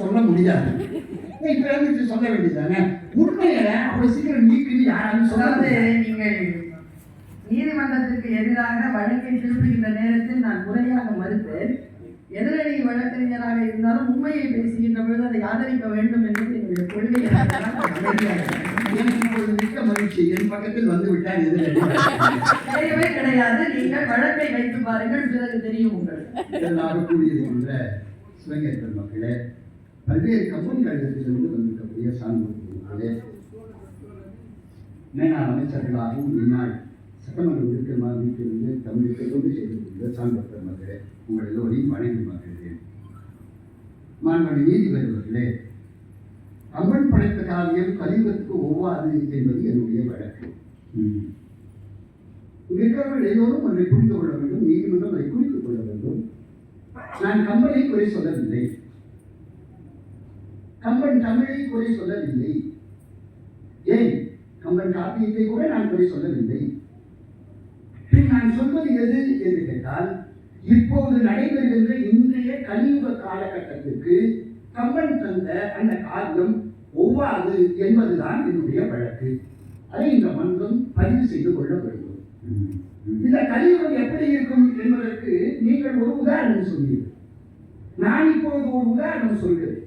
சொல்ல முடியாது. இப்ப சொல்ல வேண்டியதானே உண்மையை அவ்வளவு சீக்கிரம் நீக்குன்னு யாராலும் சொல்லாது நீங்கள் நீதிமன்றத்திற்கு எதிராக வழக்கை திருப்புகின்ற நேரத்தில் நான் முறையாக மறுத்தேன் எதிரணி வழக்கறிஞராக இருந்தாலும் உண்மையை பேசுகின்ற பொழுது அதை ஆதரிக்க வேண்டும் என்பது என்னுடைய கொள்கை. மிக்க மகிழ்ச்சி. என் பக்கத்தில் வந்து விட்டால் எதிரடி கிடையவே கிடையாது. நீங்கள் வழக்கை வைத்து பாருங்கள் பிறகு தெரியும் உங்களுக்கு. எல்லாரும் கூடியிருக்கின்ற சிவகங்கை பெருமக்களே பல்வேறு கம்பெனி கழகத்திலிருந்து வந்திருக்கக்கூடிய சான்றோர்களே மேலாண் அமைச்சர்களாகவும் இந்நாள் சட்டமன்ற உறுப்பினராக வீட்டிலிருந்து தமிழுக்கு தொண்டு செய்திருக்கின்ற சான்றோர் பெருமக்களே உங்கள் எல்லோரையும் வணங்கி மகிழ்கிறேன். மாண்பு நீதிபதி அவர்களே அம்மன் படைத்த காவியம் கலியுகத்துக்கு ஒவ்வாது என்பது என்னுடைய வழக்கு. இருக்கிறவர்கள் எல்லோரும் ஒன்றை புரிந்து கொள்ள வேண்டும் நீதிமன்றம் அதை குறித்துக் கொள்ள வேண்டும். நான் கம்பனை குறை சொல்லவில்லை கம்பன் தமிழை குறை சொல்லவில்லை. ஏன் கம்பன் காப்பியத்தை கூட நான் குறை சொல்லவில்லை. நான் சொல்வது எது என்று கேட்டால் இப்போது நடைபெறுகின்ற இன்றைய கலியுக காலகட்டத்திற்கு கம்பன் தந்த அந்த காரியம் ஒவ்வாது என்பதுதான் என்னுடைய வழக்கு. அதை இந்த மன்றம் பதிவு செய்து கொள்ள வேண்டும். இந்த கலியுகம் எப்படி இருக்கும் என்பதற்கு நீங்கள் ஒரு உதாரணம் சொன்னீர்கள் நான் இப்போது ஒரு உதாரணம் சொல்கிறேன்.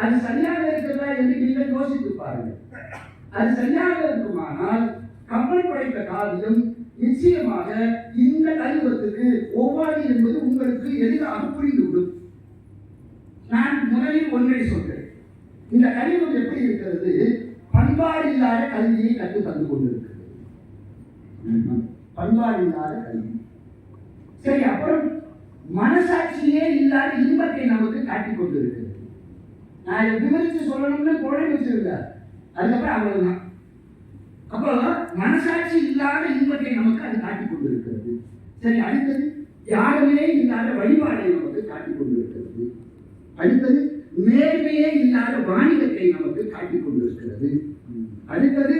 அது சரியாக இருக்கிறதா என்று நீங்கள் யோசித்து பாருங்கள். அது சரியாக இருக்குமானால் கப்பல் படைத்த காவியம் நிச்சயமாக இந்த கலியுகத்துக்கு ஒவ்வாது என்பது உங்களுக்கு எளிதாக புரிந்துவிடும். நான் முதலில் ஒன்றை சொல்கிறேன். இந்த கலியுகம் எப்படி இருக்கிறது? பண்பாடு இல்லாத கல்வியை கற்று தந்து கொண்டிருக்கிறது. பண்பாடு இல்லாத கல்வி. சரி அப்புறம் மனசாட்சியே இல்லாத இன்பத்தை நமக்கு காட்டிக் கொண்டிருக்கிறது. நான் விவரித்து சொல்லணும்னு குழந்தை வச்சிருக்கார். அதுக்கப்புறம் அவ்வளவுதான். அப்போ மனசாட்சி இல்லாத இன்பத்தை நமக்கு அது காட்டிக் கொண்டிருக்கிறது. சரி அடுத்தது யாருமே இல்லாத வழிபாடை நமக்கு காட்டிக் கொண்டிருக்கிறது. அடுத்தது நேர்மையே இல்லாத வாணிகத்தை நமக்கு காட்டிக் கொண்டிருக்கிறது. அடுத்தது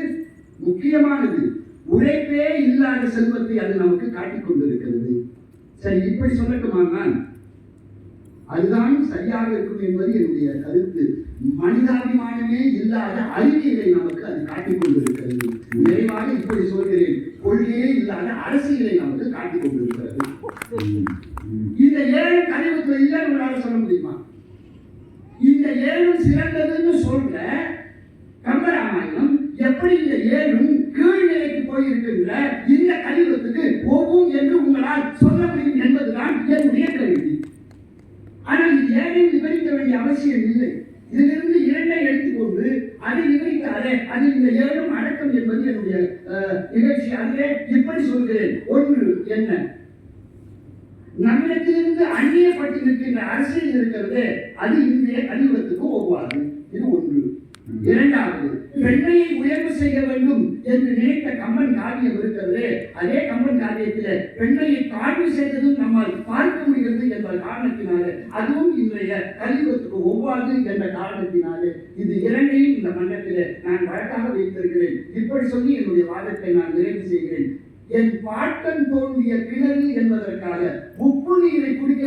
முக்கியமானது உழைப்பே இல்லாத செல்வத்தை அது நமக்கு காட்டிக் கொண்டிருக்கிறது. சரி இப்படி சொல்லட்டுமா நான்? அதுதான் சரியாக இருக்கும் என்பது என்னுடைய கருத்து. மனிதாபிமானமே இல்லாத அறிவியலை நமக்கு அது காட்டிக் கொண்டிருக்கிறது. நிறைவாக இப்படி சொல்கிறேன். கொள்கையே இல்லாத அரசியலை நமக்கு காட்டிக் கொண்டிருக்கிறது. இந்த ஏழு கழிவுத்துல இல்லை உங்களால சொல்ல முடியுமா? இந்த ஏழும் சிறந்ததுன்னு சொல்ற கம்பராமாயணம் எப்படி இந்த ஏழும் கீழ்நிலைக்கு போயிருக்கின்ற இந்த கழிவத்துக்கு போகும் என்று உங்களால் சொல்ல முடியும் என்பதுதான் என்னுடைய கேள்வி. ஆனால் இது ஏழையும் விவரிக்க வேண்டிய அவசியம் இல்லை. இதிலிருந்து இரண்டை எடுத்துக்கொண்டு அதை விவரித்தாரே அது இந்த ஏழும் அடக்கம் என்பது என்னுடைய நிகழ்ச்சி. அதிலே இப்படி சொல்கிறேன். ஒன்று என்ன? நம்மிடத்திலிருந்து அந்நியப்பட்டு நிற்கின்ற அரசியல் இருக்கிறது அது இன்றைய கலியுகத்துக்கு ஒவ்வாது. இது ஒன்று. இரண்டாவது பெண்மையை உயர்வு செய்ய வேண்டும் என்று நினைத்த கம்பன் காரியம் இருக்கிறது. அதே கம்பன் காரியத்தில் பெண்மையை தாழ்வு செய்ததும் நம்மால் பார்க்க முடிகிறது என்ற காரணத்தினாலே அதுவும் இன்றைய கலியுகத்துக்கு ஒவ்வாது என்ற காரணத்தினாலே இது இரண்டையும் இந்த மன்றத்தில் நான் வழக்காக வைத்திருக்கிறேன். இப்படி சொல்லி என்னுடைய வாதத்தை நான் நிறைவு செய்கிறேன். என் பாட்டன் தோன்றிய கிணறு என்பதற்காக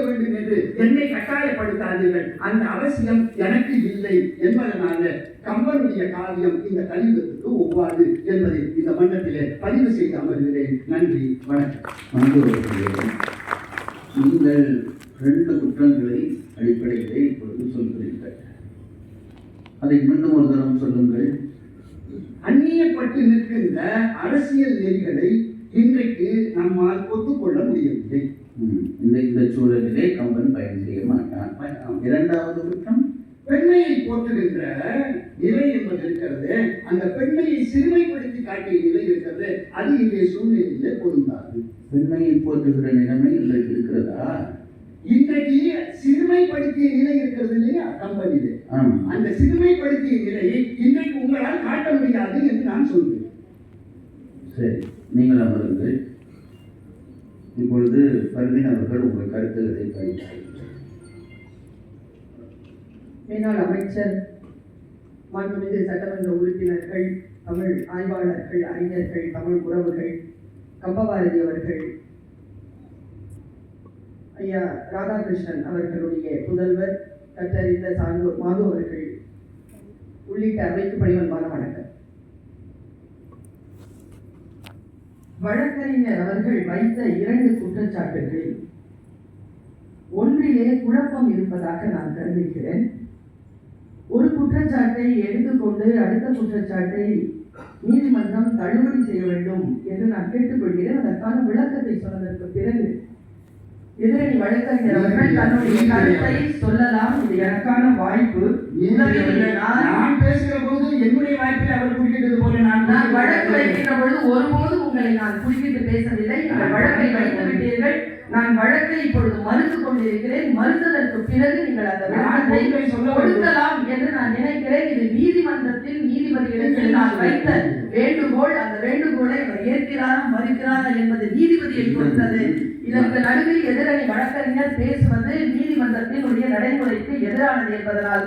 வேண்டும் என்று என்னை கட்டாயப்படுத்தாதீர்கள். அந்த அவசியம் எனக்கு இல்லை என்பதனால கம்பனுடைய காவியம் இந்த கலியுகத்துக்கு ஒவ்வாது என்பதை இந்த மன்றத்திலே பதிவு செய்து அமர்கிறேன். நன்றி வணக்கம். நீங்கள் ரெண்டு குற்றங்களை அடிப்படையிலே இப்பொழுது சொல்கிறீர்கள். அதை மீண்டும் ஒரு தரம் சொல்லுங்கள். அந்நியப்பட்டு நிற்கின்ற அரசியல் நெறிகளை இன்றைக்கு நம்மால் ஒத்துக்கொள்ள முடியவில்லை. இந்த இந்த சூழலிலே கம்பன் பயன் செய்ய மாட்டான். இரண்டாவது குற்றம்? பெண்மையை போற்றுகின்ற நிலை என்பது இருக்கிறது. அந்த பெண்மையை சிறுமைப்படுத்தி காட்டிய நிலை இருக்கிறது. அது இன்றைய சூழ்நிலையிலே பொருந்தாது. பெண்மையை போற்றுகிற நிலைமை இன்றைக்கு இருக்கிறதா? இன்றைக்கு சிறுமைப்படுத்திய நிலை இருக்கிறது இல்லையா? கம்பெனியிலே அந்த சிறுமைப்படுத்திய நிலையை இன்றைக்கு உங்களால் காட்ட முடியாது என்று நான் சொல்கிறேன். சரி நீங்கள் அமருங்கள். இப்பொழுது பர்வீன் அவர்கள் உங்கள் கருத்துக்களை பதிவு மேலாள் அமைச்சர் மாண்புமிகு சட்டமன்ற உறுப்பினர்கள் தமிழ் ஆய்வாளர்கள் அறிஞர்கள் தமிழ் உறவுகள் கம்பபாரதி அவர்கள் ஐயா ராதாகிருஷ்ணன் அவர்களுடைய புதல்வர் கற்றறிந்த சான்றோர் மாது அவர்கள் உள்ளிட்ட அமைப்பு பணிவன்பான வணக்கம். வழக்கறிஞர் அவர்கள் வைத்த இரண்டு குற்றச்சாட்டுகளில் ஒன்றிலே குழப்பம் இருப்பதாக நான் கருதுகிறேன். ஒரு குற்றச்சாட்டை எடுத்துக்கொண்டு அடுத்த குற்றச்சாட்டை நீதிமன்றம் தள்ளுபடி செய்ய வேண்டும் என்று நான் கேட்டுக்கொள்கிறேன். அதற்கான விளக்கத்தை சொன்னதற்கு பிறகு எதிரணி வழக்கறிஞர் அவர்கள் தன்னுடைய கருத்தை சொல்லலாம். இது எனக்கான வாய்ப்பு. நான் நான் பேசுகிற போது என்னுடைய வாய்ப்பில் அவர் குறிப்பிட்டது போல நான் நான் வழக்கு வைக்கின்ற பொழுது ஒருபோதும் உங்களை நான் குறிப்பிட்டு பேசவில்லை. நீங்கள் வழக்கை வைத்து விட்டீர்கள். நான் வழக்கை இப்பொழுது மறுத்துக் கொண்டிருக்கிறேன். மறுத்ததற்கு பிறகு நீங்கள் அந்த வேண்டும். கொடுக்கலாம் என்று நான் நினைக்கிறேன். இது நீதிமன்றத்தில் நீதிபதிகளுக்கு நான் வைத்த வேண்டுகோள். அந்த வேண்டுகோளை அவர் ஏற்கிறாரா மறுக்கிறாரா என்பது நீதிபதியை பொறுத்தது இதற்கு நடுவில் எதிரணி வழக்கறிஞர் பேசுவது நீதிமன்றத்தின் உடைய நடைமுறைக்கு எதிரானது என்பதனால்.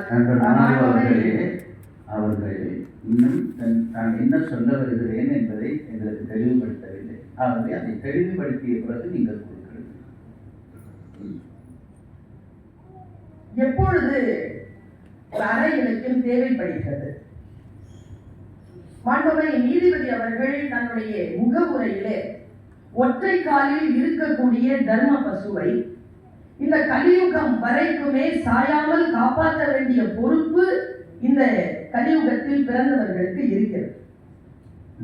அவர்களே இன்னும் தன்- தான் என்ன சொல்ல வருகிறேன் என்பதை எங்களுக்கு தெளிவுபடுத்தவில்லை. ஆகவே அதை தெளிவுபடுத்திய பிறகு நீங்கள் எப்பொழுது ஒரு அறை இலக்கியம் தேவைப்படுகிறது? மாண்புமை நீதிபதி அவர்கள் தன்னுடைய முகவுரையிலே ஒற்றை காலில் இருக்கக்கூடிய தர்ம பசுவை இந்த கலியுகம் வரைக்குமே சாயாமல் காப்பாற்ற வேண்டிய பொறுப்பு இந்த கலியுகத்தில் பிறந்தவர்களுக்கு இருக்கிறது.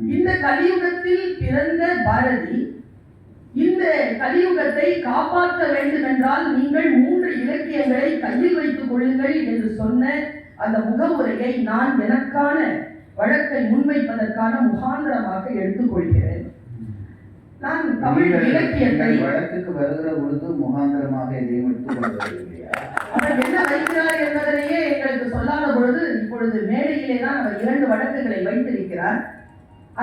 இந்த கலியுகத்தில் பிறந்த பாரதி இந்த கலியுகத்தை காப்பாற்ற வேண்டும் என்றால் நீங்கள் மூன்று இலக்கியங்களை கையில் வைத்துக் கொள்ளுங்கள் என்று சொன்ன அந்த முகவுரையை நான் எனக்கான வழக்கை முன்வைப்பதற்கான முகாந்திரமாக எடுத்துக்கொள்கிறேன். நான் தமிழ் இலக்கியத்தை வழக்குக்கு வருகிற பொழுது முகாந்திரமாக எதையும் அவர் என்ன வைக்கிறார் என்பதனையே எங்களுக்கு சொல்லாத பொழுது இப்பொழுது மேடையிலே தான் அவர் இரண்டு வழக்குகளை வைத்திருக்கிறார்.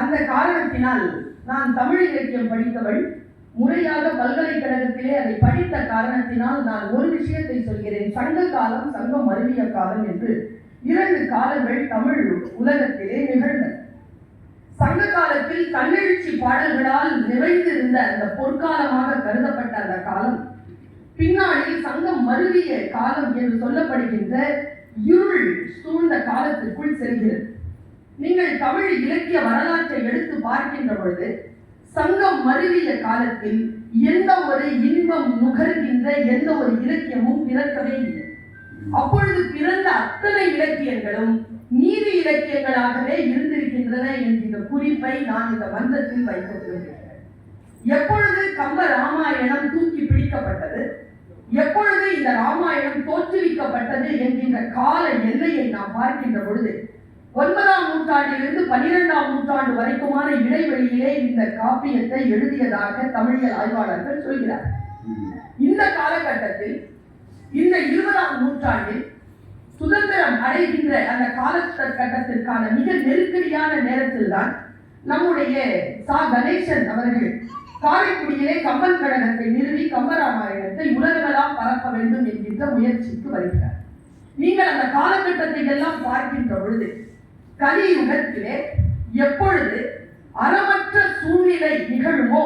அந்த காரணத்தினால் நான் தமிழ் இலக்கியம் படித்தவள். முறையாக பல்கலைக்கழகத்திலே அதை படித்த காரணத்தினால் நான் ஒரு விஷயத்தை சொல்கிறேன். சங்க காலம் சங்கம் மருவிய காலம் என்று இரண்டு காலங்கள் தமிழ் உலகத்திலே நிகழ்ந்தன. சங்க காலத்தில் கண்ணெழுச்சி பாடல்களால் நிறைந்திருந்த அந்த பொற்காலமாக கருதப்பட்ட அந்த காலம் பின்னாளில் சங்கம் மருவிய காலம் என்று சொல்லப்படுகின்ற இருள் சூழ்ந்த காலத்திற்குள் செல்கிறது. நீங்கள் தமிழ் இலக்கிய வரலாற்றை எடுத்து பார்க்கின்ற பொழுது சங்கம் மருவிய காலத்தில் எந்த ஒரு இன்பம் நுகர்கின்ற எந்த ஒரு இலக்கியமும் பிறக்கவே இல்லை. அப்பொழுது பிறந்த அத்தனை இலக்கியங்களும் நீதி இலக்கியங்களாகவே இருந்திருக்கின்றன என்கின்ற குறிப்பை நான் இந்த மன்றத்தில் வைக்க விரும்புகிறேன் எப்பொழுது கம்ப ராமாயணம் தூக்கி பிடிக்கப்பட்டது எப்பொழுது இந்த ராமாயணம் தோற்றுவிக்கப்பட்டது என்கின்ற கால எல்லையை நாம் பார்க்கின்ற பொழுது ஒன்பதாம் நூற்றாண்டிலிருந்து பனிரெண்டாம் நூற்றாண்டு வரைக்குமான இடைவெளியிலே இந்த காப்பியத்தை எழுதியதாக தமிழியல் ஆய்வாளர்கள் சொல்கிறார். இந்த காலகட்டத்தில் இந்த இருபதாம் நூற்றாண்டில் சுதந்திரம் அடைகின்ற அந்த காலகட்டத்திற்கான மிக நெருக்கடியான நேரத்தில் தான் நம்முடைய சா. கணேசன் அவர்கள் காரைக்குடியிலே கம்பன் கழகத்தை நிறுவி கம்பராமாயணத்தை உலகமெல்லாம் பரப்ப வேண்டும் என்கின்ற முயற்சிக்கு வருகிறார். நீங்கள் அந்த காலகட்டத்தை எல்லாம் பார்க்கின்ற பொழுது கலியுகத்திலே எப்பொழுது அறமற்ற சூழ்நிலை நிகழுமோ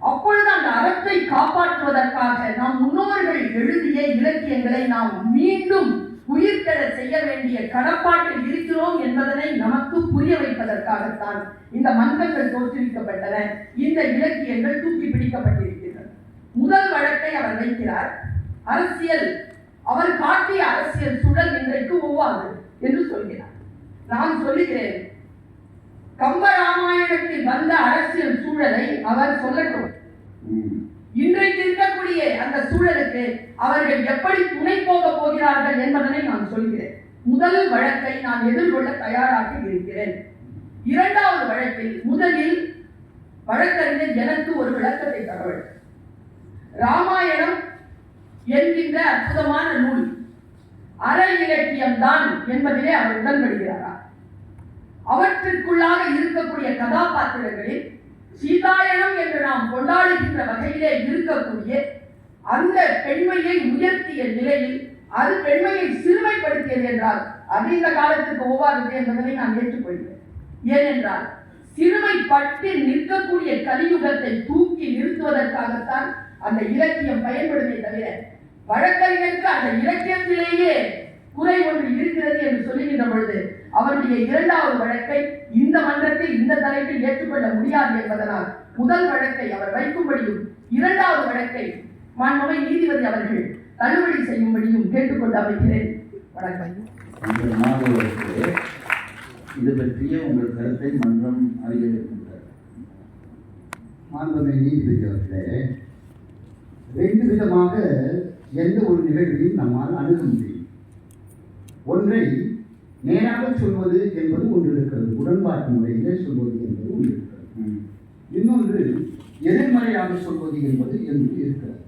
அப்பொழுது அந்த அறத்தை காப்பாற்றுவதற்காக நம் முன்னோர்கள் எழுதிய இலக்கியங்களை நாம் மீண்டும் உயிர்த்தெழ செய்ய வேண்டிய கடப்பாட்டில் இருக்கிறோம் என்பதனை நமக்கு புரிய வைப்பதற்காகத்தான் இந்த மன்றங்கள் தோற்றுவிக்கப்பட்டன. இந்த இலக்கியங்கள் தூக்கி பிடிக்கப்பட்டிருக்கின்றன. முதல் வழக்கை அவர் வைக்கிறார். அரசியல். அவர் காட்டிய அரசியல் சுழல் இன்றைக்கு ஒவ்வாது என்று சொல்கிறார். நான் சொல்லுகிறேன். கம்பராமாயணத்தில் வந்த அரசியல் சூழலை அவர் சொல்லட்டும். இன்றைக்கு இருக்கக்கூடிய அந்த சூழலுக்கு அவர்கள் எப்படி துணை போக போகிறார்கள் என்பதனை நான் சொல்கிறேன். முதல் வழக்கை நான் எதிர்கொள்ள தயாராக இருக்கிறேன். இரண்டாவது வழக்கில் முதலில் வழக்கறிஞர் எனக்கு ஒரு விளக்கத்தை தர வேண்டும் ராமாயணம் என்கின்ற அற்புதமான நூல். அற இலக்கியம்தான் என்பதிலே அவர் உடன்படுகிறாரா? அவற்றிற்குள்ளாக இருக்கக்கூடிய கதாபாத்திரங்களில் சீதாயனம் என்று நாம் கொண்டாடுகின்ற வகையிலே இருக்கக்கூடிய அந்த பெண்மையை உயர்த்திய நிலையில் அது பெண்மையை சிறுமைப்படுத்தியது என்றால் அது இந்த காலத்துக்கு ஒவ்வாதது என்பதனை நான் ஏற்றுக்கொள்கிறேன். ஏனென்றால் சிறுமைப்பட்டு நிற்கக்கூடிய கலியுகத்தை தூக்கி நிறுத்துவதற்காகத்தான் அந்த இலக்கியம் பயன்படுமே தவிர வழக்கறிஞருக்கு அந்த இலக்கியத்திலேயே குறை ஒன்று இருக்கிறது என்று சொல்லுகின்ற பொழுது அவருடைய இரண்டாவது வழக்கை இந்த மன்றத்தில் இந்த தலைப்பில் ஏற்றுக்கொள்ள முடியாது என்பதனால் முதல் வழக்கை அவர் வைக்கும்படியும் இரண்டாவது வழக்கை மாண்புமை நீதிபதி அவர்கள் தள்ளுபடி செய்யும்படியும் கேட்டுக்கொண்டு அமைக்கிறேன். வணக்கம். இது பற்றிய உங்கள் கருத்தை மன்றம் அறிய இருக்கின்றது மாண்புமை நீதிபதி அவர்களே ரெண்டு விதமாக எந்த ஒரு நிகழ்வையும் நம்மால் அணுக முடியும். ஒன்றை நேராக சொல்வது என்பது ஒன்று இருக்கிறது உடன்பாட்டு முறையிலே சொல்வது என்பது ஒன்று இருக்கிறது. இன்னொன்று எதிர்மறையாக சொல்வது என்பது என்று இருக்கிறது.